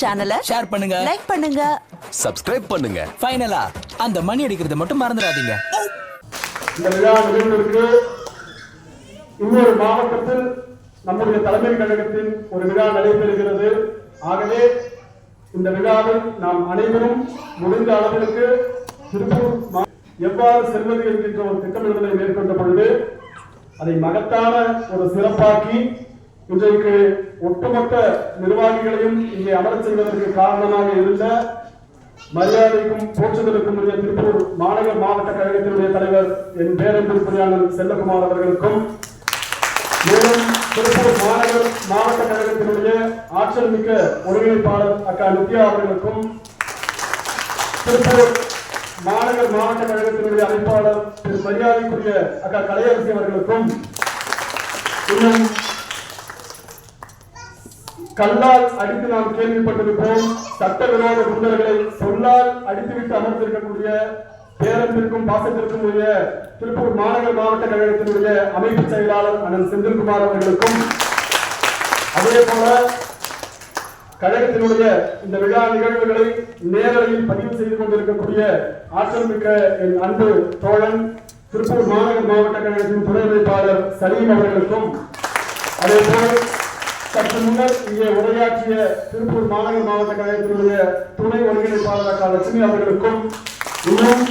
சேனலை ஷேர் பண்ணுங்க. லைக் பண்ணுங்க. சப்ஸ்கிரைப் பண்ணுங்க. ஃபைனலா அந்த மணி அடிக்கிறத மட்டும் மறந்துடாதீங்க. இந்த விழா நிகழ்விற்கு இன்னொரு மாவட்டத்தில் நம்முடைய தலைமை கழகத்தின் ஒரு விழா நடைபெறுகிறது. ஆகவே இந்த விழாவில் நாம் அனைவரும் முடிந்த அளவிற்கு திருப்பூர் எவ்வாறு செல்வது என்கின்ற ஒரு திட்டமிடுதலை மேற்கொண்ட பொழுது அதை மகத்தான ஒரு சிறப்பாக்கி இன்றைக்கு ஒட்டுமொத்த நிர்வாகிகளையும் இங்கே அமரச் செய்வதற்கு காரணமாக இருந்த மரியாதைக்கும் போற்றுதலுக்கும் உரிய திருப்பூர் மாநகர் மாவட்ட கழகத்தினுடைய தலைவர் என் பேரன்பிற்குரியான செல்லகுமார் அவர்களுக்கும் மேலும் திருப்பூர் மாநகர் மாவட்ட கழகத்தினுடைய ஆற்றல் மிக்க ஒருங்கிணைப்பாளர் அக்கா நித்யா அவர்களுக்கும் திருப்பூர் மாநகர் மாவட்ட கழகத்தினுடைய அமைப்பாளர் திரு மரியாதைக்குரிய அக்கா கலையரசி அவர்களுக்கும் இன்னும் கல்லால் அடித்து நாம் கேள்விப்பட்டிருப்போம் சட்டவிரோத குண்டர்களை சொல்லால் அடித்துவிட்டு அமர்ந்திருக்கக்கூடிய பேரன்பிற்கும் பாசத்திற்கும் உரிய திருப்பூர் மாநகர் மாவட்ட கழகத்தினுடைய அமைப்பு செயலாளர் அண்ணன் செந்தில்குமார் அவர்களுக்கும் அதே போல கழகத்தினுடைய இந்த விழா நிகழ்வுகளை நேரலையில் பதிவு செய்து கொண்டிருக்கக்கூடிய ஆற்றல் மிக்க என் அன்பு தோழன் திருப்பூர் மாநகர் மாவட்ட கழகத்தின் துணை அமைப்பாளர் சலீம் அவர்களுக்கும் அதே போல் சற்று முன்னர் இங்கே உரையாற்றிய திருப்பூர் மாநகர மாவட்ட கழகத்தினுடைய துணை ஒருங்கிணைப்பாளர் அக்கா லட்சுமி அவர்களுக்கும் இன்னும்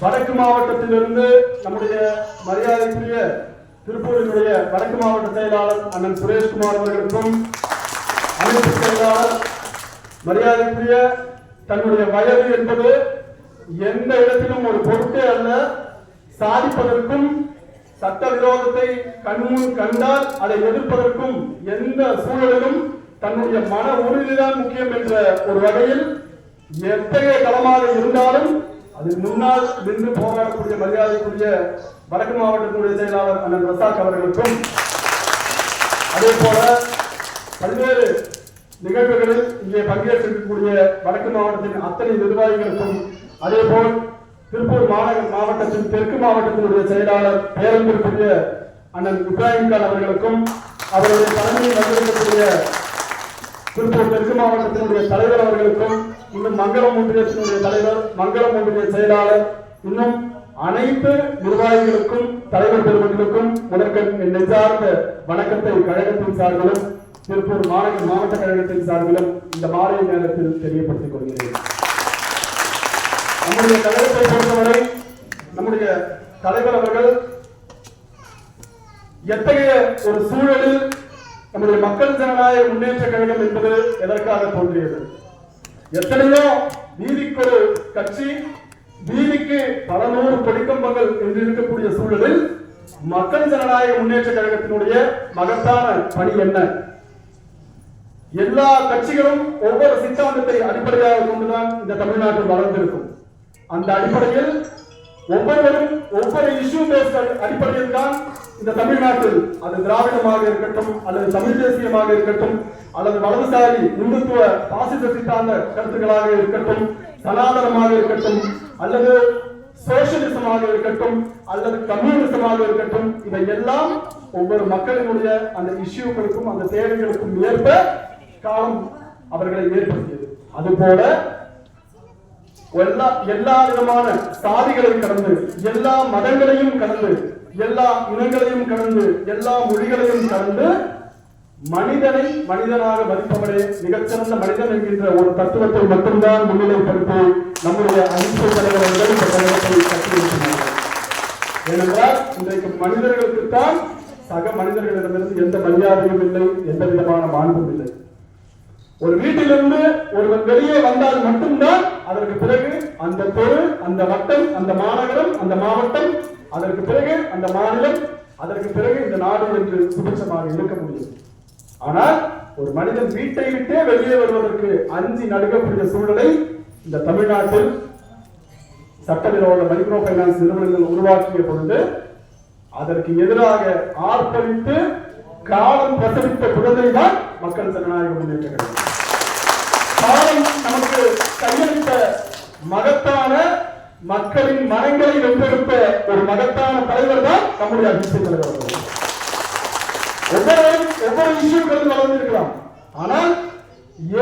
வடக்கு மாவட்டத்திலிருந்து நம்முடைய மரியாதைக்குரிய திருப்பூரினுடைய வடக்கு மாவட்ட செயலாளர் அண்ணன் சுரேஷ்குமார் அவர்களுக்கும் அமைப்பு செயலாளர் மரியாதைக்குரிய தன்னுடைய வயது என்பது எந்த இடத்திலும் ஒரு பொருட்டே அல்ல. சாதிப்பதற்கும் சட்ட விரோதத்தை கண்முன் கண்டால் அதை எதிர்ப்பதற்கும் எந்த சூழலிலும் தன்னுடைய மன உறுதிதான் முக்கியம் என்ற ஒரு வகையில் எத்தகைய களமாக இருந்தாலும் அது முன்னால் நின்று போராடக்கூடிய மரியாதைக்குரிய வடக்கு மாவட்டத்தினுடைய செயலாளர் அண்ணன் ரசாக் அவர்களுக்கும் அதே போல பல்வேறு நிகழ்வுகளில் இங்கே பங்கேற்றிருக்கக்கூடிய வடக்கு மாவட்டத்தின் அத்தனை நிர்வாகிகளுக்கும் அதே போல் திருப்பூர் மாநகர் மாவட்டத்தின் தெற்கு மாவட்டத்தினுடைய செயலாளர் பேரன்பிற்குரிய அண்ணன் இப்ராஹிம் கான் அவர்களுக்கும் அவருடைய தலைமையில் வந்திருக்கக்கூடிய திருப்பூர் தெற்கு மாவட்டத்தினுடைய தலைவர் அவர்களுக்கும் இன்னும் மங்களம் ஒன்றியத்தினுடைய தலைவர் மங்களம் ஒன்றிய செயலாளர் இன்னும் அனைத்து நிர்வாகிகளுக்கும் தலைவர் பெருமக்களுக்கும் முதற்கண் நெஞ்சார்ந்த வணக்கத்தை கழகத்தின் சார்பிலும் திருப்பூர் மாநகர மாவட்ட கழகத்தின் சார்பிலும் இந்த மாலை நேரத்தில் தெரியப்படுத்திக் கொள்கிறேன். நம்முடைய தலைவர்களை பொறுத்தவரை நம்முடைய தலைவர் அவர்கள் எத்தகைய ஒரு சூழலில் நம்முடைய மக்கள் ஜனநாயக முன்னேற்ற கழகம் என்பது எதற்காக தோன்றியது? எத்தனையோ நீதிக்கு ஒரு கட்சி நீதிக்கு பல நூறு படிக்கம்பங்கள் என்று இருக்கக்கூடிய சூழலில் மக்கள் ஜனநாயக முன்னேற்ற கழகத்தினுடைய மகத்தான பணி என்ன? எல்லா கட்சிகளும் ஒவ்வொரு சித்தாந்தத்தை அடிப்படையாக கொண்டுதான் இந்த தமிழ்நாட்டில் வளர்ந்திருக்கும். அந்த அடிப்படையில் ஒவ்வொருவரும் ஒவ்வொரு இஷ்யூ பேஸ்ட் அடிப்படையில் தான் இந்த தமிழ்நாட்டில் அது திராவிடமாக இருக்கட்டும் அல்லது தமிழ் தேசியமாக இருக்கட்டும் அல்லது வலதுசாரி இந்துத்துவ பாசிச கருத்துக்களாக இருக்கட்டும் சனாதனமாக இருக்கட்டும் அல்லது சோசியலிசமாக இருக்கட்டும் அல்லது கம்யூனிசமாக இருக்கட்டும் இவை எல்லாம் ஒவ்வொரு மக்களினுடைய அந்த இஷ்யூகளுக்கும் அந்த தேவைகளுக்கும் ஏற்ப காலம் அவர்களை ஏற்படுத்தியது. அதுபோல எல்லா எல்லா விதமான சாதிகளையும் கடந்து எல்லா மதங்களையும் கடந்து எல்லா இனங்களையும் கடந்து எல்லா மொழிகளையும் கடந்து மனிதனை மனிதனாக மதிப்பவரே மிகச்சிறந்த மனிதன் என்கின்ற ஒரு தத்துவத்தை மட்டும்தான் முன்னிலைப்படுத்தி நம்முடைய அனைத்து தலைவர்கள் இந்த கழகத்தை கட்டியிருக்கிறார்கள் ஏனென்றால் இன்றைக்கு மனிதர்களுக்குத்தான் சக மனிதர்களிடமிருந்து எந்த மரியாதையும் இல்லை எந்த விதமான மாண்பும் இல்லை. ஒரு வீட்டிலிருந்து ஒருவன் வெளியே வந்தால் மட்டும்தான் அதற்கு பிறகு அந்த தெரு அந்த வட்டம் அந்த மாநகரம் அந்த மாவட்டம் அதற்கு பிறகு அந்த மாநிலம் அதற்கு பிறகு இந்த நாடு என்று சுபிட்சமாக இருக்க முடியும். ஆனால் ஒரு மனிதன் வீட்டை விட்டே வெளியே வருவதற்கு அஞ்சி நடுக்கக்கூடிய சூழலை இந்த தமிழ்நாட்டில் சட்டவிரோத மைக்ரோ பைனான்ஸ் நிறுவனங்கள் உருவாக்கிய பொழுது அதற்கு எதிராக ஆர்ப்பரித்து காலம் பிரசவித்த குழந்தை தான் மக்கள் ஜனநாயக முன்னேற்ற காலம் நமக்கு கையளித்த மகத்தான மக்களின் மனங்களை வென்றெடுத்த ஒரு மகத்தான தலைவர் தான் நம்முடைய அதிர்ஷ்ட தலைவர் அவர்கள். ஒவ்வொருவரும் ஒவ்வொரு இஷ்யூக்களும் வளர்ந்திருக்கலாம். ஆனால்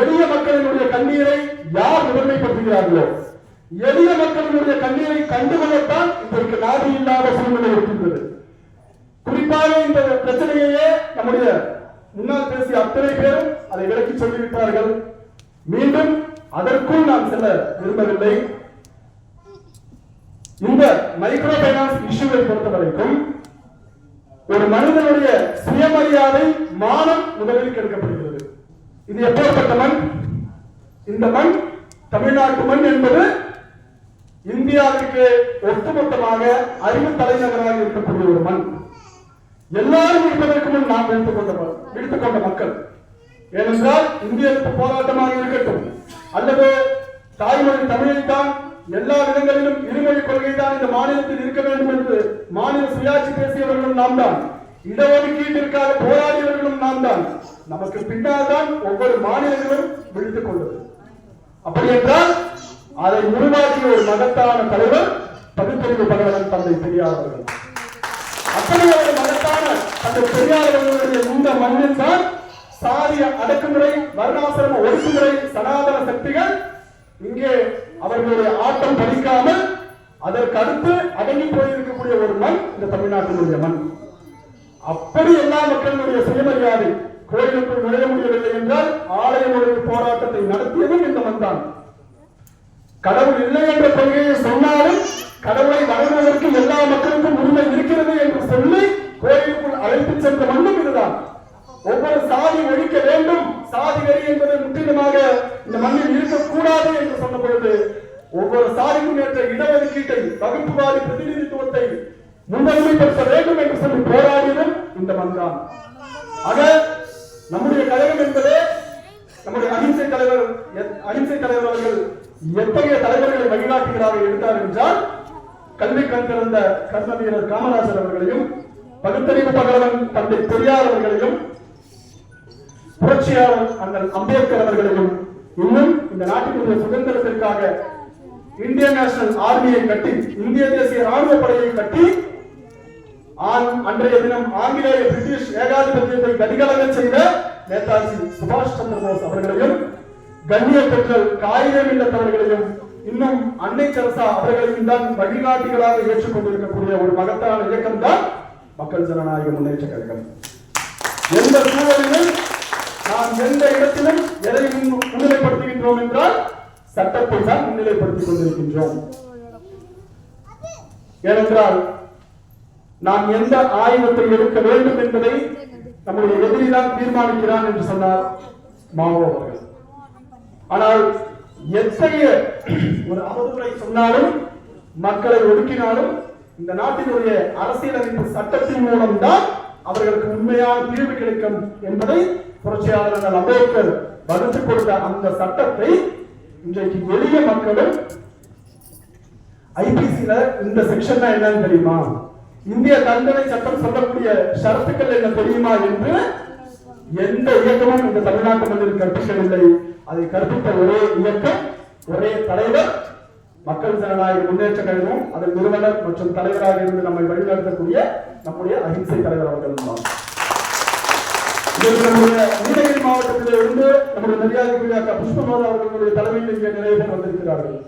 எளிய மக்களினுடைய கண்ணீரை யார் முதன்மைப்படுத்துகிறார்களோ எளிய மக்களினுடைய கண்ணீரை கண்டுகொள்ளத்தான் இன்றைக்கு நாதி இல்லாத சூழ்நிலை இருக்கின்றது. குறிப்பாக இந்த பிரச்சனையையே நம்முடைய முன்னால் பேசிய அத்தனை பேரும் அதை விளக்கி சொல்லிவிட்டார்கள். மீண்டும் அதற்குள் நான் செல்ல விரும்பவில்லை. இந்த மைக்ரோ பைனான்ஸ் இஷ்யூவை பொறுத்த வரைக்கும் ஒரு மனிதனுடைய சுயமரியாதை மானம் முதலில் கெடுக்கப்படுகிறது. இது எப்பேற்பட்ட மண்? இந்த மண் தமிழ்நாட்டு மண் என்பது இந்தியாவிற்கு ஒட்டுமொத்தமாக அறிவு தலைநகராக இருக்கக்கூடிய ஒரு மண். எல்லாரும் இருப்பதற்கு முன் நாம் எடுத்துக்கொண்ட எடுத்துக்கொண்ட மக்கள். ஏனென்றால் இந்திய போராட்டமாக இருக்கட்டும் அல்லது தாய்மொழி தமிழைத்தான் எல்லா விதங்களிலும் இருமொழி கொள்கை தான் இந்த மாநிலத்தில் இருக்க வேண்டும் என்று மாநில சுயாட்சி பேசியவர்களும் நாம் தான் இடஒதுக்கீட்டிற்காக போராடியவர்களும் நாம் தான் நமக்கு பின்னால் தான் ஒவ்வொரு மாநிலங்களும் விழுத்துக் கொண்டது. அப்படி என்றால் அதை உருவாக்கிய ஒரு மகத்தான தலைவர் பகுத்தறிவு பகவன் தந்தை பெரியார் அவர்கள். அப்படி ஒரு மகத்தான அந்த பெரியார் அவர்களுடைய இந்த மண்ணில் தான் சாதிய அடக்குமுறை வர்ணாசிரம ஒடுக்குமுறை சனாதன சக்திகள் இங்கே அவர்களுடைய ஆட்டம் பலிக்காமல் அதற்கு அடுத்து அடங்கி போயிருக்கக்கூடிய ஒரு மண் இந்த தமிழ்நாட்டினுடைய மண். அப்படி எல்லா மக்களுடைய சுயமரியாதை கோயிலுக்குள் நுழைய முடியவில்லை என்றால் ஆலய போராட்டத்தை நடத்தியதும் இந்த மண் தான். கடவுள் இல்லை என்ற கொள்கையை சொன்னாலும் கடவுளை வணங்குவதற்கு எல்லா மக்களுக்கும் உரிமை இருக்கிறது என்று சொல்லி கோயிலுக்குள் அழைத்து சென்ற மண்ணும் இதுதான். ஒவ்வொரு சாதி ஒழிக்க வேண்டும். சாதி வெறி என்பது முற்றிலுமாக இந்த மண்ணில் இருக்கக்கூடாது என்று சொன்ன பொழுது ஒவ்வொரு சாதிக்கும் ஏற்ற இடஒதுக்கீட்டை வகுப்புவாரி பிரதிநிதித்துவத்தை முன்னுரிமைப்படுத்த வேண்டும் என்று சொல்லி போராடியதும் இந்த மண் தான் ஆக நம்முடைய கழகம் என்பதே நம்முடைய அகிம்சை தலைவர் எத்- அகிம்சை தலைவர் அவர்கள் எத்தகைய தலைவர்களை வழிகாட்டுகிறார்கள் எடுத்தார் என்றால் கல்வி கண் திறந்த கர்ம வீரர் காமராஜர் அவர்களையும் பகுத்தறிவு பகலவன் தந்தை பெரியார் அவர்களையும் புரட்சியாளர் அண்ணல் அம்பேத்கர் அவர்களையும் இன்னும் இந்த நாட்டினுடைய சுதந்திரத்திற்காக இந்தியன் நேஷனல் ஆர்மியை கட்டி இந்திய தேசிய ராணுவ படையை கட்டி ஆண் அன்றைய தினம் ஆங்கிலேய பிரிட்டிஷ் ஏகாதிபத்தியத்தை கதிகலங்க செய்த நேதாஜி சுபாஷ் சந்திர போஸ் அவர்களையும் கண்ணிய பெற்றல் காகிதம் இல்லத்தவர்களையும் இன்னும் அன்னை தெரசா அவர்களையும் தான் வழிகாட்டிகளாக ஏற்றுக்கொண்டிருக்கக்கூடிய ஒரு மகத்தான இயக்கம் தான் மக்கள் ஜனநாயக முன்னேற்ற கழகம். எந்த சூழலிலும் நாம் எந்த இடத்திலும் எதை முன்னிலைப்படுத்துகின்றோம் என்றால் சட்டத்தை தான் முன்னிலைப்படுத்திக் கொண்டிருக்கின்றோம். ஏனென்றால் நாம் எந்த ஆயுதத்தை எடுக்க வேண்டும் என்பதை நம்முடைய எதிரிதான் தீர்மானிக்கிறான் என்று சொன்னார் மாவோ அவர்கள். ஆனால் எத்தகைய ஒரு அவதூறை சொன்னாலும் மக்களை ஒடுக்கினாலும் இந்த நாட்டினுடைய அரசியலமைப்பு சட்டத்தின் மூலம்தான் அவர்களுக்கு உண்மையான தீர்வு கிடைக்கும் என்பதை புரட்சியாளர் அம்பேத்கர் வகுத்து கொடுத்த அந்த சட்டத்தை இன்றைக்கு எளிய மக்களும் ஐபிசியில இந்த செக்ஷன் என்னன்னு தெரியுமா? இந்திய தண்டனை சட்டம் சொல்லக்கூடிய ஷரத்துக்கள் என்ன தெரியுமா என்று எந்த இயக்கமும் இந்த தமிழ்நாட்டு மண்ணில் கற்பிக்கவில்லை. அதை கற்பித்த ஒரே இயக்கம் ஒரே தலைவர் மக்கள் ஜனநாயக முன்னேற்ற கழகம் அதன் நிறுவனர் மற்றும் தலைவராக இருந்து நம்மை வழிநடத்தக்கூடிய நம்முடைய அகிம்சை தலைவர் அவர்கள் தான். மாவட்டத்திலே இருந்து நம்முடைய மரியாதைக்குரிய அக்கா புஷ்பமாதா அவர்களுடைய தலைமையில் இங்கே நிறைய பேர் வந்திருக்கிறார்கள்.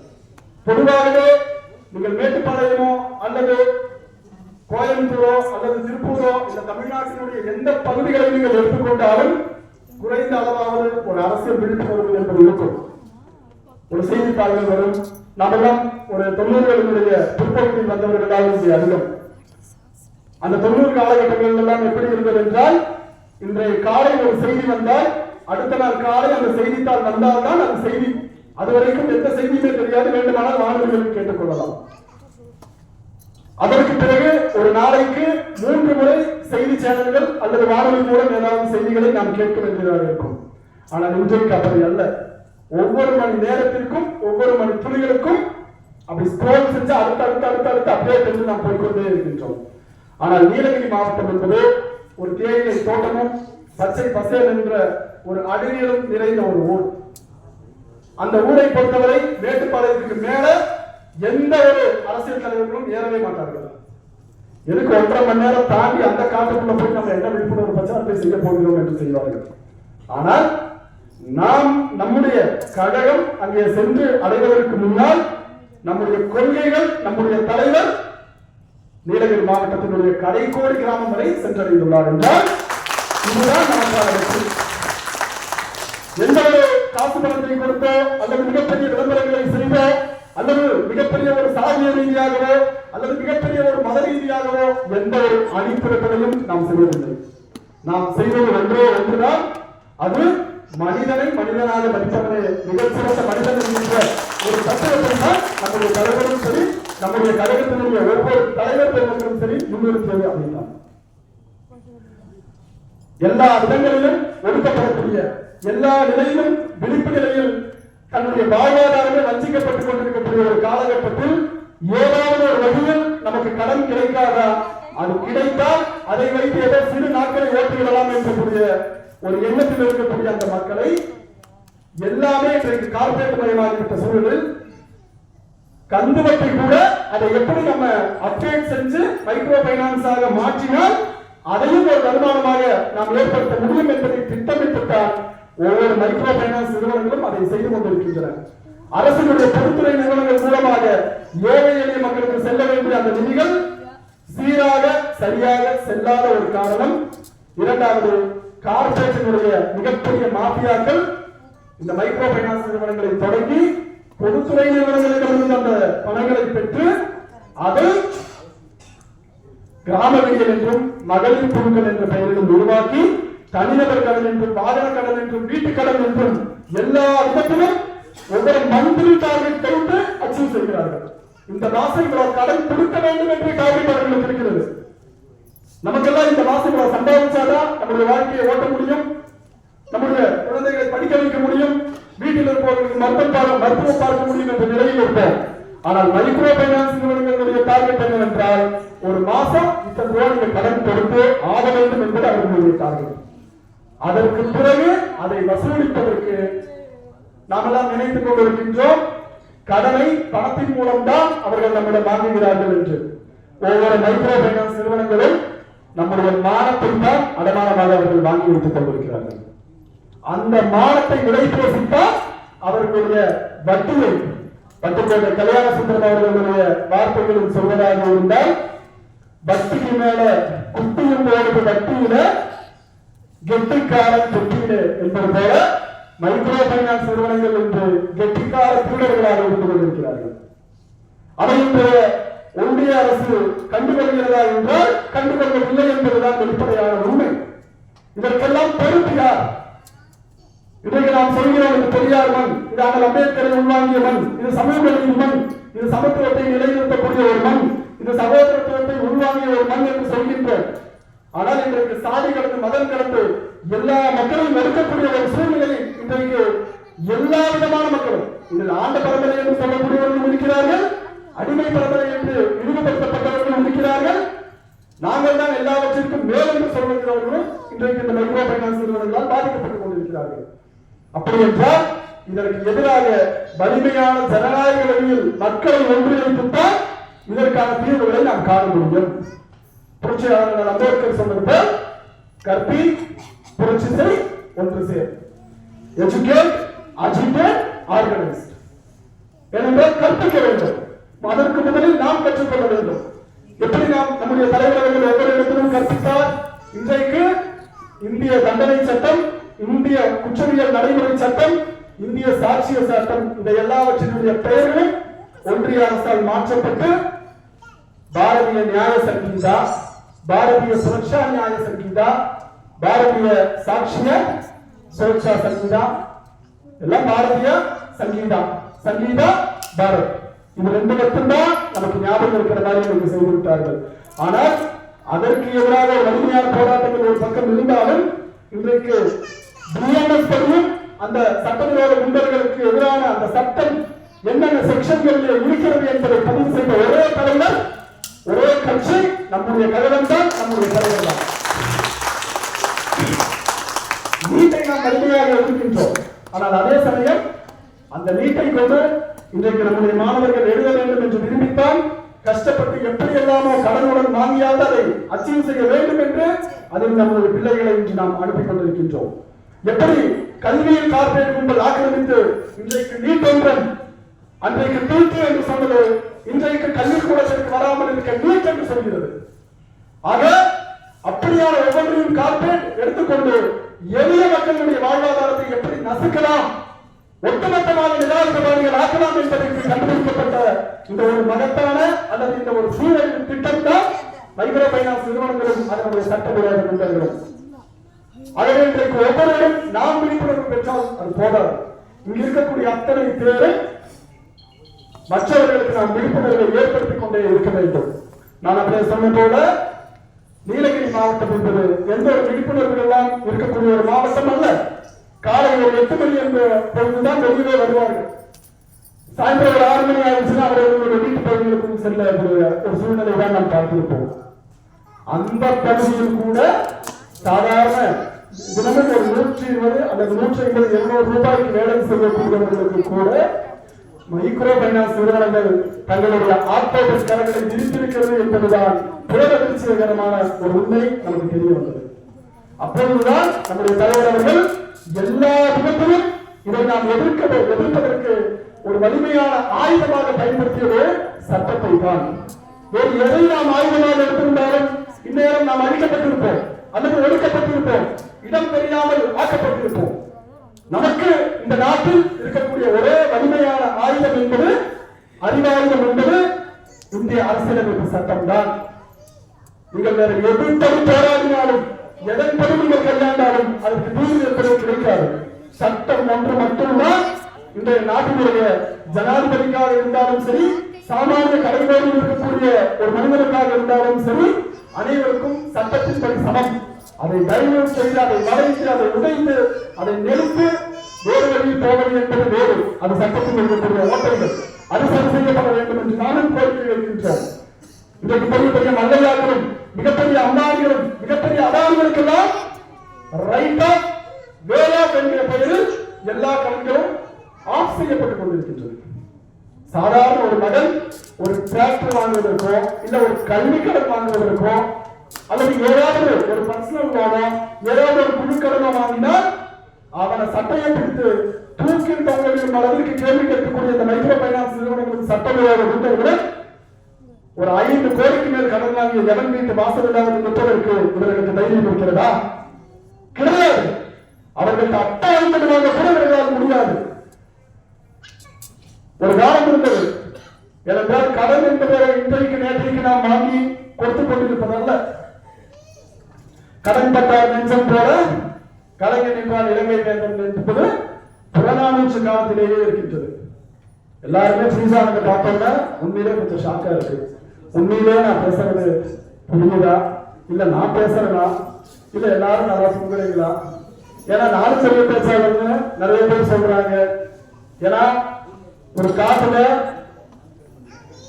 பொதுவாகவே நீங்கள் மேட்டுப்பாளையமோ அல்லது கோயம்புத்தூரோ அல்லது திருப்பூரோ இந்த தமிழ்நாட்டினுடைய எந்த பகுதிகளை நீங்கள் எடுத்துக்கொண்டாலும் குறைந்த அளவாவது ஒரு அரசியல் விழிப்புணர்வு என்பது இருக்கும். ஒரு செய்தித்தாள்கள் வரும். நாமெல்லாம் ஒரு தொண்ணூறுகளினுடைய பிற்பகுதியில் வந்தவர்களால் இங்கே அதிகம். அந்த தொண்ணூறு காலகட்டங்கள் எல்லாம் எப்படி இருந்தது என்றால் இன்றைய காலை ஒரு செய்தி வந்தால் அடுத்த நாள் காலை அந்த செய்தித்தாள் வந்தால்தான் அந்த செய்தி. அது வரைக்கும் எந்த செய்தியுமே தெரியாது வேண்டுமானால் வானொலிகள் கேட்டுக்கொள்ளலாம். அதற்கு பிறகு ஒரு நாளைக்கு மூன்று முறை செய்தி சேனல்கள் அல்லது வானொலி மூலம் ஏதாவது செய்திகளை நாம் கேட்க வேண்டியதாக இருக்கும். ஆனால் இன்றைக்கு அப்படி அல்ல. ஒவ்வொரு மணி நேரத்திற்கும் ஒவ்வொரு மணி துளிகளுக்கும் அப்படி ஸ்க்ரோல் செஞ்சு அடுத்து அடுத்து அடுத்து அடுத்து அப்டேட் என்று நாம் போய்கொண்டே இருக்கின்றோம். ஆனால் நீலகிரி மாவட்டம் என்பது ஒரு தேயிலை தோட்டமும் பச்சை பசேல் என்ற ஒரு அடிநிலம் நிறைந்த ஒரு ஊர். அந்த ஊரை பொறுத்தவரை மேட்டுப்பாளையத்துக்கு மேல எந்த ஒரு அரசியல் தலைவர்களும் ஏறவே மாட்டார்கள். எதுக்கு ஒன்றரை மணி நேரம் தாண்டி அந்த காட்டுக்குள்ள போய் நம்ம என்ன விழிப்புணர்வு பிரச்சாரத்தை செய்ய போகிறோம் என்று செய்வார்கள். ஆனால் நாம் நம்முடைய கழகம் அங்கே சென்று அடைவதற்கு முன்னால் நம்முடைய கொள்கைகள் நம்முடைய தலைவர் நீலகிரி மாவட்டத்தினுடைய கடைக்கோடி கிராமம் வரை சென்றடைந்துள்ளார் என்றால் இதுதான் நமக்கான வெற்றி எந்த ஒரு காசு பணத்தை கொடுத்தோ அல்லது மிகப்பெரிய விளம்பரங்களை செய்தோ அல்லது மிகப்பெரிய ஒரு சாதிய ரீதியாகவோ அல்லது மிகப்பெரிய ஒரு மத ரீதியாகவோ எந்த ஒரு அணிதிரட்டலையும் நாம் செய்வதில்லை. நாம் செய்வது ஒன்றே ஒன்றுதான். அது மனிதனை மனிதனாக மதிப்பவனே மிகச்சிறந்த மனிதன் என்கின்ற ஒரு தத்துவத்தை தான் நம்முடைய தலைவரும் சரி நம்முடைய கழகத்தினுடைய ஒவ்வொரு தலைவர் பெருமக்களும் சரி முன்னிறுத்தியது அப்படின்னா எல்லா இடங்களிலும் ஒடுக்கப்படக்கூடிய எல்லா நிலையிலும் விழிப்பு நிலையில் தன்னுடைய வாழ்வாதாரமே வஞ்சிக்கப்பட்டுக் கொண்டிருக்கக்கூடிய ஒரு காலகட்டத்தில் ஏதாவது ஒரு வகையில் நமக்கு கடன் கிடைக்காதா? அது கிடைத்தால் அதை வைத்து ஏதோ சிறு நாட்களை ஓட்டிவிடலாம் என்றக்கூடிய ஒரு எண்ணத்தில் இருக்கக்கூடிய அந்த மக்களை எல்லாமே இன்றைக்கு கார்பரேட் மயமாகிவிட்ட சூழலில் கந்துவட்டி கூட அதை எப்படி நம்ம அப்டேட் செஞ்சு மைக்ரோ பைனான்ஸாக மாற்றினால் அதையும் ஒரு வருமானமாக நாம் ஏற்படுத்த முடியும் என்பதை திட்டமிட்டுத்தான் ஒவ்வொரு மைக்ரோ பைனான்ஸ் நிறுவனங்களும் அதை செய்து கொண்டிருக்கின்றன அரசினுடைய பொதுத்துறை நிறுவனங்கள் மூலமாக ஏழை எளிய மக்களுக்கு செல்ல வேண்டிய அந்த நிதிகள் சீராக சரியாக செல்லாத ஒரு காரணம். இரண்டாவது கார்பரேஷனுடைய மிகப்பெரிய மாஃபியாக்கள் இந்த மைக்ரோ பைனான்ஸ் நிறுவனங்களை தொடங்கி பொதுத்துறை நிறுவனங்களிடமிருந்து அந்த பணங்களை பெற்று அதை கிராம விடியல் என்றும் மகளிர் குழுக்கள் என்ற பெயரிலும் உருவாக்கி தனிநபர் கடன் என்றும் வாகன கடன் என்றும் வீட்டு கடன் என்றும் எல்லா விதத்திலும் ஒவ்வொரு மந்திரி டார்கெட் வைத்து அச்சீவ் செய்கிறார்கள். இந்த மாசம் இவ்வளவு கடன் கொடுக்க வேண்டும் என்று டார்கெட் அவர்களுக்கு இருக்கிறது. நமக்கெல்லாம் இந்த மாசம் இவ்வளவு சம்பாதிச்சாதான் நம்முடைய வாழ்க்கையை ஓட்ட முடியும் நம்முடைய குழந்தைகளை படிக்க வைக்க முடியும் வீட்டில் இருப்பவர்களுக்கு மருத்துவ பார்க்க மருத்துவம் பார்க்க முடியும் என்ற நிலையில் இருப்போம். ஆனால் மைக்ரோ பைனான்ஸ் நிறுவனங்களுடைய டார்கெட் என்னவென்றால் ஒரு மாசம் இத்தனை ரூபாய் கடன் கொடுத்து ஆக வேண்டும் என்பது அவர்களுடைய டார்கெட் அதற்கு பிறகு அதை வசூலிப்பதற்கு நாமெல்லாம் நினைத்துக் கொண்டிருக்கின்றோம். கடனை பணத்தின் மூலம்தான் அவர்கள் நம்மிடம் வாங்குகிறார்கள் என்று. ஒவ்வொரு மைக்ரோ பைனான்ஸ் நிறுவனங்களும் நம்முடைய மானத்தை தான் அடமானமாக அவர்கள் வாங்கி வைத்துக் கொண்டிருக்கிறார்கள். அந்த மானத்தை விலைபேசித்தான் அவர்களுடைய வட்டியை பட்டுக்கோட்டை கல்யாண சுந்தரம் அவர்களுடைய வார்த்தைகளில் சொல்வதாக இருந்தால் வட்டிக்கு மேல குட்டியும் போடுது பக்தியில கெட்டிக்காரன் தொட்டியில என்பது போல மைக்ரோ பைனான்ஸ் நிறுவனங்கள் என்று கெட்டிக்கார திருடர்களாக இருந்து கொண்டிருக்கிறார்கள். அதை இன்றைய ஒன்றிய அரசு கண்டுகொள்கிறதா என்றால் கண்டுகொள்ளவில்லை என்பதுதான் வெளிப்படையான உண்மை. இதற்கெல்லாம் பொறுப்பு யார்? இவைகள் நாம் சொல்கிறோம் இது பெரியார் மண் இது அண்ணல் அம்பேத்கரை உள்வாங்கிய மண் இது சமூக மண் இது சமத்துவ நிலைநிறுத்தக்கூடிய ஒரு மண் இது சகோதரத்துவத்தை உள்வாங்கிய ஒரு மண் என்று சொல்கின்றோம் ஆனால் இன்றைக்கு சாதி கடந்து மதம் கடந்து எல்லா மக்களையும் நெருக்கக்கூடிய ஒரு சூழ்நிலை இன்றைக்கு எல்லா விதமான மக்களும் இதில் ஆண்ட பரம்பரை என்று சொல்லக்கூடியவர்களும் இருக்கிறார்கள் அடிமை பரம்பரை என்று இழிவுபடுத்தப்பட்டவர்களும் இருக்கிறார்கள் நாங்கள் தான் எல்லாவற்றிற்கும் மேல் என்று சொல்லுகிறவர்களும் இன்றைக்கு இந்த மைக்ரோ பைனான்ஸ் நிறுவனங்களால் பாதிக்கப்பட்டுக் கொண்டிருக்கிறார்கள் அப்படி என்றால் இதற்கு எதிராக வலிமையான ஜனநாயக வழியில் மக்களை ஒன்றிணைத்துத்தான் இதற்கான தீர்வுகளை நாம் காண முடியும்? புரட்சியாளர்கள் அம்பேத்கர் சொன்னது கற்பி புரட்சி செய் ஒன்று சேர் எஜுகேட் அஜிடேட் ஆர்கனைஸ் எனவே கற்பிக்க வேண்டும். அதற்கு முதலில் நாம் கற்றுக்கொள்ள வேண்டும். எப்படி நாம் நம்முடைய தலைவர்கள் ஒவ்வொரு இடத்திலும் கற்பித்தார் இன்றைக்கு இந்திய தண்டனை சட்டம் இந்திய குற்றவியல் நடைமுறை சட்டம் இந்திய சாட்சிய சட்டம் இந்த எல்லாவற்றினுடைய பெயர்களும் ஒன்றிய அரசால் மாற்றப்பட்டு பாரதிய நியாய சங்கீதா பாரதிய சுரக்ஷா நியாய சங்கீதா பாரதிய சாட்சிய சுரக்ஷா சங்கீதா எல்லாம் பாரதிய சங்கீதா. சங்கீதா பாரத். இது ரெண்டு மட்டும்தான் நமக்கு ஞாபகம் இருக்கிற மாதிரி நமக்கு செய்து விட்டார்கள். ஆனால் அதற்கு எதிராக வலிமையான போராட்டங்கள் ஒரு பக்கம் இருந்தாலும் இன்றைக்கு பிஎன்எஸ் படியும் அந்த சட்டவிரோத குண்டர்களுக்கு எதிரான அந்த சட்டம் என்னென்ன செக்ஷன்களில் இருக்கிறது என்பதை பதிவு செய்த ஒரே தலைவர் ஒரே கட்சி நம்முடைய கழகம் தான் நம்முடைய கழகம் தான். நீட்டை நாம் கடுமையாக எதிர்க்கின்றோம் ஆனால் அதே சமயம் அந்த நீட்டை கொண்டு இன்றைக்கு நம்முடைய மாணவர்கள் எழுத வேண்டும் என்று விரும்பித்தான் கஷ்டப்பட்டு எப்படி எல்லாமோ கடனுடன் வாங்கியாவது அதை அச்சீவ் செய்ய வேண்டும் என்று அதில் நம்முடைய பிள்ளைகளை இன்று நாம் அனுப்பிக் கொண்டிருக்கின்றோம். எப்படி கல்வியில் கார்பரேட் கும்பல் ஆக்கிரமித்து இன்றைக்கு நீட் ஒன்றன் அன்றைக்கு தூக்கு என்று சொன்னது இன்றைக்கு கல்விக்கூடத்திற்கு வராமல் இருக்க நீட் என்று சொல்கிறது. ஆக அப்படியான ஒவ்வொன்றையும் கார்பரேட் எடுத்துக்கொண்டு எளிய மக்களுடைய வாழ்வாதாரத்தை எப்படி நசுக்கலாம்? ஒட்டுமொத்தமாக நிராயுதபாணிகள் ஆக்கலாம் என்பதற்கு கண்டுபிடிக்கப்பட்ட இந்த ஒரு மகத்தான அல்லது இந்த ஒரு சீரழிவு திட்டம் தான் மைக்ரோ பைனான்ஸ் நிறுவனங்களும் அதனுடைய சட்டமுறையாக கொண்டவர்களும் ஆகவே இன்றைக்கு ஒவ்வொருவரும் நாம் விழிப்புணர்வு பெற்றால் அது போதாது. இங்க இருக்கக்கூடிய அத்தனை பேரும் மற்றவர்களுக்கு நாம் விழிப்புணர்வை ஏற்படுத்திக் கொண்டே இருக்க வேண்டும். நான் அப்படியே சொன்ன போல நீலகிரி மாவட்டம் என்பது எந்த ஒரு விழிப்புணர்வு எல்லாம் இருக்கக்கூடிய ஒரு மாவட்டம் அல்ல. காலை ஒரு எட்டு மணி என்ற பொழுதுதான் வெளியிலே வருவார்கள். சாயந்தரம் ஒரு ஆறு மணி ஆயிடுச்சுன்னா அவர்களுடைய வீட்டு பகுதிகளுக்கும் செல்ல ஒரு ஒரு சூழ்நிலை தான் நாம் பார்த்திருப்போம். அந்த பகுதியில் கூட சாதாரண தினமும் ஒரு நூற்றி இருபது அல்லது நூற்றி ஐம்பது இருநூறு ரூபாய்க்கு வேலை செய்யக்கூடியவர்களுக்கு கூட மைக்ரோ பைனான்ஸ் நிறுவனங்கள் தங்களுடைய ஆட்டோபஸ் கரங்களை விரித்திருக்கிறது என்பதுதான் பேரதிர்ச்சிகரமான ஒரு உண்மை நமக்கு தெரிய வந்தது. அப்பொழுதுதான் நம்முடைய தலைவர் அவர்கள் எல்லா விதத்திலும் இதை நாம் எதிர்க்க எதிர்ப்பதற்கு ஒரு வலிமையான ஆயுதமாக பயன்படுத்தியது சட்டத்தை தான். வேறு எதை நாம் ஆயுதமாக எடுத்திருந்தாலும் இந்நேரம் நாம் அழிக்கப்பட்டிருப்போம் அல்லது ஒடுக்கப்பட்டிருப்போம். இடம் தெரியாமல் ஆக்கப்பட்டிருப்போம். நமக்கு இந்த நாட்டில் இருக்கக்கூடிய ஒரே வலிமையான ஆயுதம் என்பது அறிவாயுதம் என்பது இந்திய அரசியலமைப்பு சட்டம் தான் நீங்கள் வேற எதிர்ப்பது போராடினாலும் எதன்படி நீங்கள் கையாண்டாலும் அதற்கு தீர்வு என்பது கிடைக்காது. சட்டம் ஒன்று மட்டும்தான் இன்றைய நாட்டினுடைய ஜனாதிபதிக்காக இருந்தாலும் சரி சாமானிய கடைகளில் இருக்கக்கூடிய ஒரு மனிதனுக்காக இருந்தாலும் சரி அனைவருக்கும் சட்டத்தின்படி சமம். அதை டைவர்ட் செய்து அதை மறைத்து அதை உடைத்து அதை நெருப்பு வேறு வழியில் போவது என்பது வேறு. அது சட்டத்தில் இருக்கக்கூடிய ஓட்டைகள். அது சரி செய்யப்பட வேண்டும் என்று நானும் கோரிக்கை வைக்கின்றோம் இன்றைக்கு பெரிய பெரிய மல்லையாக்களும் மிகப்பெரிய அம்மாதிகளும் மிகப்பெரிய அதானிகளுக்கெல்லாம் ரைட் ஆஃப் வேலா என்கிற பெயரில் எல்லா கணக்குகளும் ஆஃப் செய்யப்பட்டுக் கொண்டிருக்கின்றது சாதாரண ஒரு மகன் ஒரு டிராக்டர் வாங்குவதற்கோ இல்ல ஒரு கல்வி கடன் வாங்குவதற்கோ அல்லது ஏதாவது ஒரு பர்சனல் லோனோ ஏதாவது ஒரு குழு கடனோ வாங்கினால் அவனை சட்டையை பிடித்து தூக்கில் தொங்கலிடும் அளவிற்கு கேள்வி கேட்கக்கூடிய இந்த மைக்ரோ பைனான்ஸ் நிறுவனங்களுக்கு சட்டவிரோத குண்டர்கள் ஒரு ஐந்து கோடிக்கு மேல் கடன் வாங்கிய எவன் வீட்டு வாசல் இல்லாத நிற்பதற்கு இவர்களுக்கு தைரியம் இருக்கிறதா? கிடையாது. அவர்களுக்கு அட்டாயின்மெண்ட் வாங்க கூட இவர்களால் முடியாது. ஒரு காலம் இருந்தது. ஏனென்றால் கடன் என்பதை இன்றைக்கு நேற்றைக்கு நாம் வாங்கி கொடுத்து கொண்டிருப்பதல்ல. கடன் பட்டார் நெஞ்சம் போல கலைஞர் என்றால் இலங்கை வேண்டும் என்பது புறநானூற்று காலத்திலேயே இருக்கின்றது. எல்லாருமே ஃப்ரீஸானதை பார்த்தோம்னா உண்மையிலே கொஞ்சம் ஷாக்கா இருக்கு. உண்மையிலே நான் பேசுறது புரியுதா? இல்ல நான் பேசுறேனா? இல்ல எல்லாரும் நல்லா சொல்றீங்களா ஏன்னா நானும் சொல்ல பேசாதவங்க நிறைய பேர் சொல்றாங்க. ஏன்னா ஒரு காட்டுல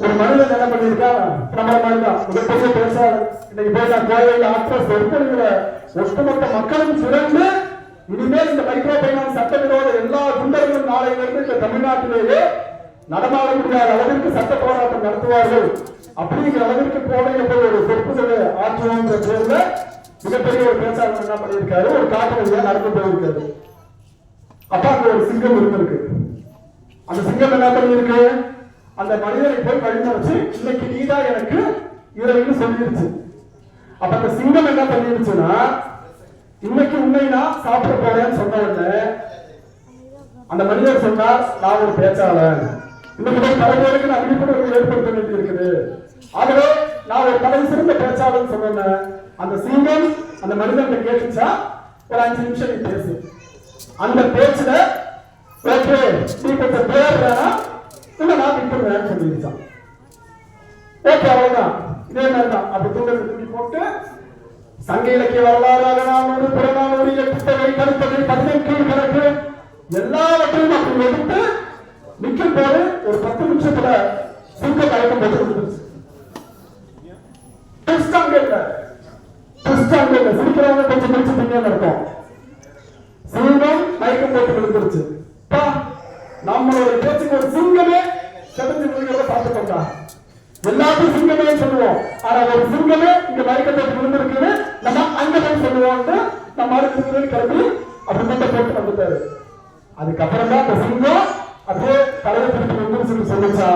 ஒரு மனிதன் என்ன பண்ணிருக்கா நம்மள மாதிரி தான் மிகப்பெரிய பேசாளர் இன்னைக்கு போய் நான் கோவையில் ஆக்ட்ரஸ் ஒட்டுமொத்த மக்களும் சிறந்து இனிமேல் இந்த மைக்ரோ பைனான்ஸ் சட்டவிரோத எல்லா குண்டர்களும் நாளையிலிருந்து இந்த தமிழ்நாட்டிலேயே நடமாட முடியாத அளவிற்கு சட்ட போராட்டம் நடத்துவார்கள். அப்படிங்கிற அளவிற்கு கோவையில போய் ஒரு சொற்புகளை ஆற்றுவோங்கிற பேர்ல மிகப்பெரிய ஒரு பேச்சாளர் என்ன பண்ணியிருக்காரு? ஒரு காட்டு வழியா நடந்து போயிருக்காரு? அப்ப அங்க ஒரு சிங்கம் இருந்திருக்கு. அந்த சிங்கம் என்ன பண்ணியிருக்கு? அந்த மனிதனை போய் வழிநடத்து இன்னைக்கு நீதான் எனக்கு இறைன்னு சொல்லிருச்சு. அப்ப அந்த சிங்கம் என்ன பண்ணிருச்சுன்னா இன்னைக்கு உண்மை நான் சாப்பிட போறேன்னு சொன்ன உடனே அந்த மனிதர் சொன்னார் நான் ஒரு பேச்சாளர் இன்னைக்கு போய் பல பேருக்கு நான் விழிப்புணர்வு ஏற்படுத்த வேண்டி இருக்குது ஆகவே நான் ஒரு தலை சிறந்த பேச்சாளர் சொன்னேன். அந்த சிங்கம் அந்த மனிதன் கேட்டுச்சா ஒரு அஞ்சு நிமிஷம் பேசு. அந்த பேச்சுல ஓகே நீ கொஞ்சம் பேர் வேணா இல்லை நான் விட்டுருவேன் சொல்லிருச்சான் ஓகே அவ்வளவுதான். இதே மாதிரி தான் அப்படி தூண்டல் தூக்கி போட்டு சங்க இலக்கிய வரலாறாக நானூறு புறநானூறு எட்டுத்தொகை கருத்தொகை பதினெட்டு கணக்கு எல்லாவற்றையும் அப்படி எடுத்து நிற்கும் போது ஒரு பத்து நிமிஷத்துல சுருக்க கலக்கம் போட்டு கொடுத்துருச்சு. Twist அங்க இல்ல Twist அங்க இல்ல சிரிக்கிறவங்க கொஞ்சம் முடிச்சுட்டீங்கன்னு அர்த்தம். சிங்கம் மயக்கம் போட்டு விழுந்துருச்சு நம்மளோட பேச்சுக்கு ஒரு சிங்கமே செதஞ்சு விழுகிறத பார்த்துக்கோங்க எல்லாத்தையும் சிங்கமே சொல்லுவோம். ஆனா ஒரு சிங்கமே இங்க மயக்கத்தை போட்டு விழுந்திருக்குன்னு நம்ம அங்க போய் சொல்லுவோம்னு நம்ம அடுத்து கிளம்பி அப்படி போட்டு வந்துட்டாரு. அதுக்கப்புறம் தான் அந்த சிங்கம் அப்படியே தலைவர் திருப்பி வந்து சொல்லி சொல்லிச்சா.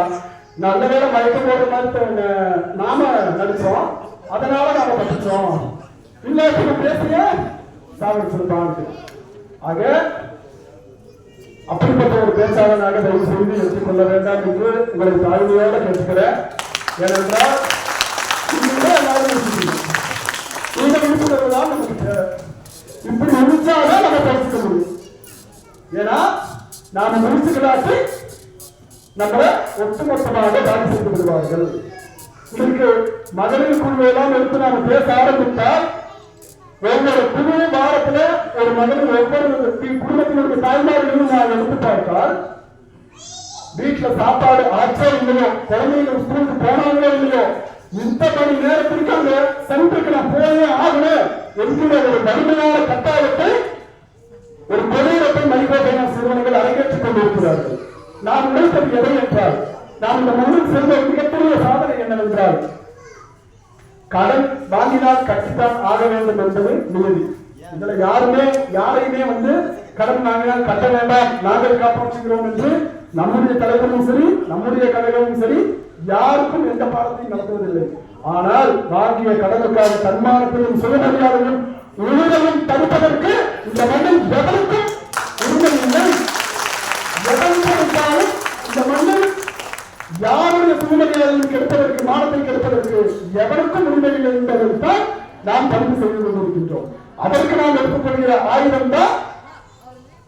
நல்ல வேளை மயக்கம் போடுற மாதிரி நாம நடிச்சோம். அதனால நாம தப்பிச்சோம். இல்ல பேசுங்க. பேசிய சாவடிச்சிருப்பான் ஆக அப்படிப்பட்ட ஒரு பேச்சாளனாக தயவு செய்து எடுத்துக்கொள்ள வேண்டாம் என்று உங்களை தாழ்மையோட கேட்டுக்கிறேன். ஏனென்றால் இதுவே எல்லாரும் இந்த விழிப்புணர்வு தான் நமக்கு தேவை. இப்படி முடிச்சாதான் நம்ம படிச்சுக்க முடியும். ஏன்னா நாம முடிச்சுக்கலாச்சு நம்மளை ஒட்டுமொத்தமாக தாடி செய்து விடுவார்கள். இதற்கு மகளிர் குழு எல்லாம் எடுத்து நாம் பேச ஆரம்பித்தால் ஒவ்வொரு குழு வாரத்துல ஒரு மகனும் ஒவ்வொரு குடும்பத்தினருக்கு தாய்மார்களும் நான் எடுத்து பார்த்தால் வீட்டுல சாப்பாடு ஆச்சோ இல்லையோ குழந்தைகள் ஸ்கூலுக்கு போனாங்களோ இல்லையோ இந்த மணி நேரத்திற்கு அந்த சென்டருக்கு நான் போயே ஆகணும் என்கிற ஒரு வலிமையான கட்டாயத்தை ஒரு கொலையிடத்தை மணிக்கோட்டையான சிறுவனைகள் அரங்கேற்றுக் கொண்டிருக்கிறார்கள். நான் நினைத்தது எதை என்றால் நான் இந்த மண்ணில் சென்ற மிகப்பெரிய சாதனை என்னவென்றால் கடன் வாங்கினால் கட்டித்தான் ஆக வேண்டும் என்பது நியதி. இதுல யாருமே யாரையுமே வந்து கடன் வாங்கினால் கட்ட வேண்டாம் நாங்கள் காப்பாற்றுகிறோம் என்று நம்முடைய தலைவரும் சரி நம்முடைய கழகமும் சரி யாருக்கும் எந்த பாடத்தையும் நடத்துவதில்லை. ஆனால் வாங்கிய கடனுக்காக தன்மானத்தையும் சுயமரியாதையும் உயிரையும் தடுப்பதற்கு இந்த மண்ணில் எவருக்கும் உரிமை இல்லை எவருக்கும் இந்த மண்ணில் யாருடைய சுயமரியாதையும் கெடுப்பதற்கு மானத்தை கெடுப்பதற்கு எவருக்கும் உரிமை இல்லை என்பதைத்தான் நாம் பதிவு செய்து கொண்டிருக்கின்றோம். அதற்கு நாம் எடுத்துக்கொள்கிற ஆயுதம் தான்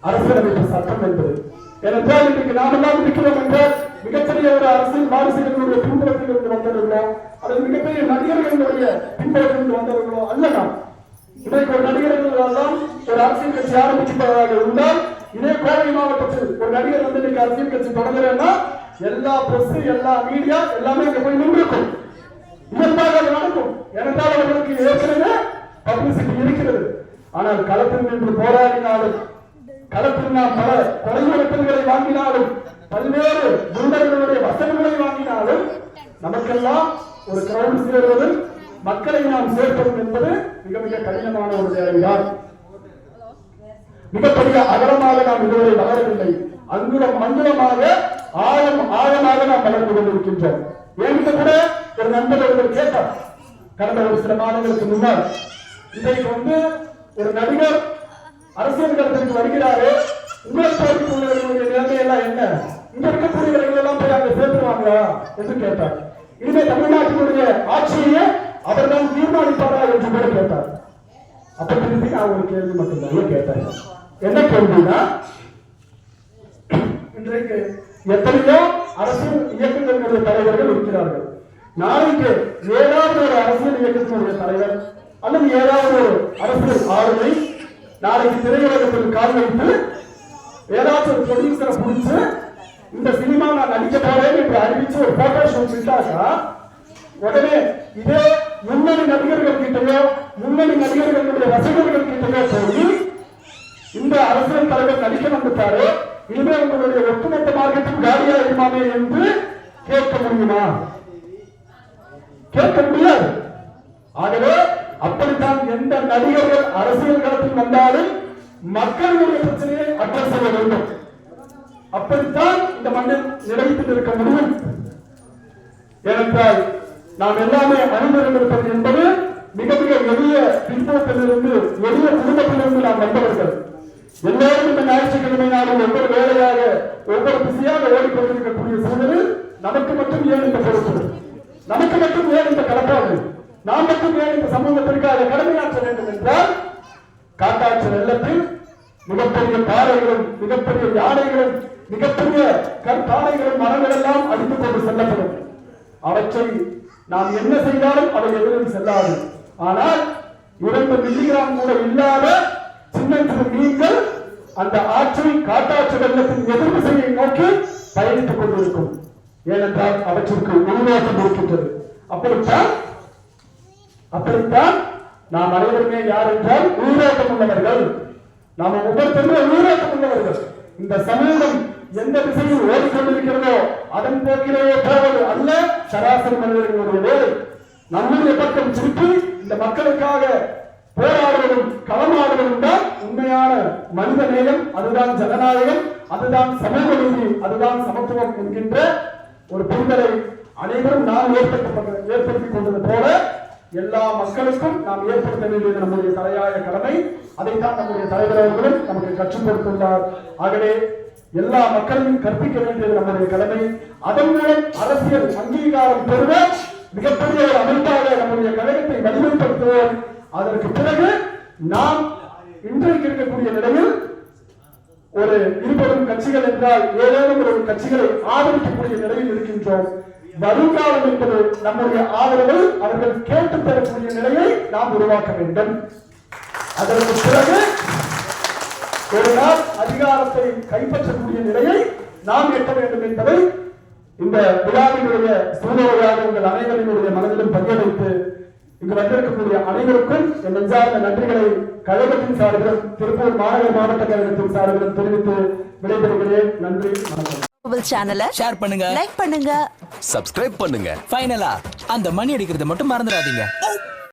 அரசியலமைப்பு சட்டம் என்பது. ஏனென்றால் இன்றைக்கு நாம் எல்லாம் இருக்கிறோம் என்றால் மிகப்பெரிய ஒரு அரசியல் வாரிசுகளுடைய பின்புலத்தில் இருந்து வந்தவர்களோ அல்லது மிகப்பெரிய நடிகர்களுடைய பின்புலத்தில் இருந்து வந்தவர்களோ அல்ல நாம். இன்றைக்கு ஒரு நடிகர்கள் எல்லாம் ஒரு அரசியல் கட்சி ஆரம்பிச்சிருப்பதாக இருந்தால் இதே கோவை மாவட்டத்தில் ஒரு நடிகர் வந்து இன்னைக்கு அரசியல் கட்சி தொடங்குறேன்னா எல்லா பிரஸ் எல்லா மீடியா எல்லாமே இங்க போய் நின்றுக்கும். இதற்காக அது நடக்கும். எனக்காக அவர்களுக்கு ஏற்கனவே பப்ளிசிட்டி இருக்கிறது. ஆனால் களத்தில் நின்று போராடினாலும் களத்தில் நாம் பல கொலை வாங்கினாலும் பல்வேறு குண்டர்களுடைய வசனங்களை வாங்கினாலும் நமக்கெல்லாம் ஒரு கிரௌண்ட் சேருவது மக்களை நாம் சேர்ப்பது என்பது மிக மிக கடினமான ஒரு தேவைதான் மிகப்பெரிய அகலமாக நாம் இதுவரை வளரவில்லை. அங்குலம் மங்குலமாக ஆழம் ஆழமாக நாம் வளர்ந்து கொண்டிருக்கின்றோம். என்று கூட ஒரு நண்பர் ஒருவர் கேட்டார். கடந்த ஒரு சில மாதங்களுக்கு முன்னால் இன்றைக்கு வந்து ஒரு நடிகர் அரசியல் களத்திற்கு வருகிறாரு உங்களை போட்டியுள்ளவர்களுடைய நிலைமை எல்லாம் என்ன? இங்க இருக்கக்கூடியவர்கள் எல்லாம் போய் அங்க சேர்த்துருவாங்களா என்று கேட்டார். இனிமே தமிழ்நாட்டினுடைய ஆட்சியை அவர்தான் தீர்மானிப்பாரா என்று கூட கேட்டார். அப்ப திருப்பி நான் ஒரு கேள்வி மட்டும்தான் கேட்டார் என்ன கேள்வினா இன்றைக்கு எத்தனையோ அரசியல் இயக்கங்களுடைய தலைவர்கள் இருக்கிறார்கள். நாளைக்கு ஏதாவது ஒரு அரசியல் இயக்கத்தினுடைய தலைவர் அல்லது ஏதாவது ஒரு அரசியல் ஆளுமை நாளைக்கு திரையுலகத்தில் கால் வைத்து ஏதாச்சும் ஒரு ப்ரொடியூசரை பிடிச்சு இந்த சினிமா நான் நடிக்க போறேன் என்று அறிவிச்சு ஒரு போட்டோ ஷூட் விட்டாக்கா உடனே இதே முன்னணி நடிகர்கள் கிட்டயோ முன்னணி நடிகர்களுடைய ரசிகர்கள் கிட்டயோ போய் இந்த அரசியல் தலைவர் நடிக்க வந்துட்டாரு. இனிமே உங்களுடைய ஒட்டுமொத்த மார்க்கெட்டிங் காலியா இருக்குமாமே என்று கேட்க முடியுமா? கேட்க முடியாது. ஆகவே அப்படித்தான் எந்த நடிகர்கள் அரசியல் களத்தில் வந்தாலும் மக்களுடைய பிரச்சனையை அட்ரஸ் செய்ய வேண்டும். அப்படித்தான் இந்த மண்ணில் நிலைத்து இருக்க முடியும். ஏனென்றால் நாம் எல்லாமே அணிந்திருந்திருப்பது என்பது மிக மிக எளிய பின்புலத்திலிருந்து எளிய குடும்பத்திலிருந்து நாம் வந்தவர்கள். எல்லாரும் இந்த ஞாயிற்றுக்கிழமை நாளில் ஒவ்வொரு வேலையாக ஒவ்வொரு பிஸியாக ஓடிக்கொண்டிருக்கக்கூடிய சூழல் நமக்கு மட்டும் ஏன் இந்த பொறுப்பு? நமக்கு மட்டும் ஏன் இந்த கடப்பாடு? நாம் மட்டும் ஏன் இந்த சமூகத்திற்காக கடமையாற்ற வேண்டும் என்றால் காட்டாற்று வெள்ளத்தில் மிகப்பெரிய பாறைகளும் மிகப்பெரிய யானைகளும் மிகப்பெரிய கற்பாறைகளும் மரங்கள் எல்லாம் அடித்துக் கொண்டு செல்லப்படும். அவற்றை நாம் என்ன செய்தாலும் அவை எதிரும் செல்லாது. ஆனால் இரண்டு மில்லிகிராம் கூட இல்லாத சின்ன சிறு மீன்கள் அந்த ஆற்றை காட்டாற்று வெள்ளத்தின் எதிர் திசையை நோக்கி பயணித்துக் கொண்டிருக்கும். ஏனென்றால் அவற்றிற்கு உருவாக்கம் இருக்கின்றது. அப்படித்தான் அப்படித்தான் நாம் அனைவருமே யார் என்றால் உயிரோட்டம் உள்ளவர்கள். நாம் ஒவ்வொருத்தருமே உயிரோட்டம் உள்ளவர்கள். இந்த சமூகம் எந்த திசையில் ஓடிக்கொண்டிருக்கிறதோ அதன் போக்கிலேயே போவது அல்ல சராசரி மனிதர்களுடைய வேலை. நம்முடைய பக்கம் திருப்பி இந்த மக்களுக்காக போராடுவதும் களமாடுவதும் தான் உண்மையான மனித நேயம் அதுதான் ஜனநாயகம் அதுதான் சமூக நீதி அதுதான் சமத்துவம் என்கின்ற ஒரு புரிதலை அனைவரும் நாம் ஏற்படுத்த ஏற்படுத்திக் கொண்டது போல எல்லா மக்களுக்கும் நாம் ஏற்படுத்த வேண்டியது நம்முடைய தலையாய கடமை. அதைத்தான் நம்முடைய தலைவர் அவர்களும் நமக்கு கற்றுக் கொடுத்துள்ளார். ஆகவே எல்லா மக்களையும் கற்பிக்க வேண்டியது நம்முடைய கடமை. அதன் மூலம் அரசியல் அங்கீகாரம் பெறுவ மிகப்பெரிய ஒரு அமைப்பாக நம்முடைய கழகத்தை வலிமைப்படுத்துவோம். அதற்கு பிறகு நாம் இன்றைக்கு இருக்கக்கூடிய நிலையில் ஒரு இருபெரும் கட்சிகள் என்றால் ஏதேனும் ஒரு கட்சிகளை ஆதரிக்கக்கூடிய நிலையில் இருக்கின்றோம். வருங்காலம் என்பது நம்முடைய ஆதரவை அவர்கள் கேட்டு பெறக்கூடிய நிலையை நாம் உருவாக்க வேண்டும். அதற்கு பிறகு ஒரு நாள் அதிகாரத்தை கைப்பற்றக்கூடிய நிலையை நாம் எட்ட வேண்டும் என்பதை இந்த விழாவினுடைய சூழ்நிலையாக உங்கள் அனைவரினுடைய மனதிலும் பதிய வைத்து இங்கு வந்திருக்கக்கூடிய அனைவருக்கும் என் நெஞ்சார்ந்த நன்றிகளை கழகத்தின் சார்பிலும் திருப்பூர் மாநகர மாவட்ட கழகத்தின் சார்பிலும் தெரிவித்து விடைபெறுகிறேன். நன்றி வணக்கம். சேனலை ஷேர் பண்ணுங்க. லைக் பண்ணுங்க. சப்ஸ்கிரைப் பண்ணுங்க. ஃபைனலா அந்த மணி அடிக்கிறத மட்டும் மறந்துடாதீங்க.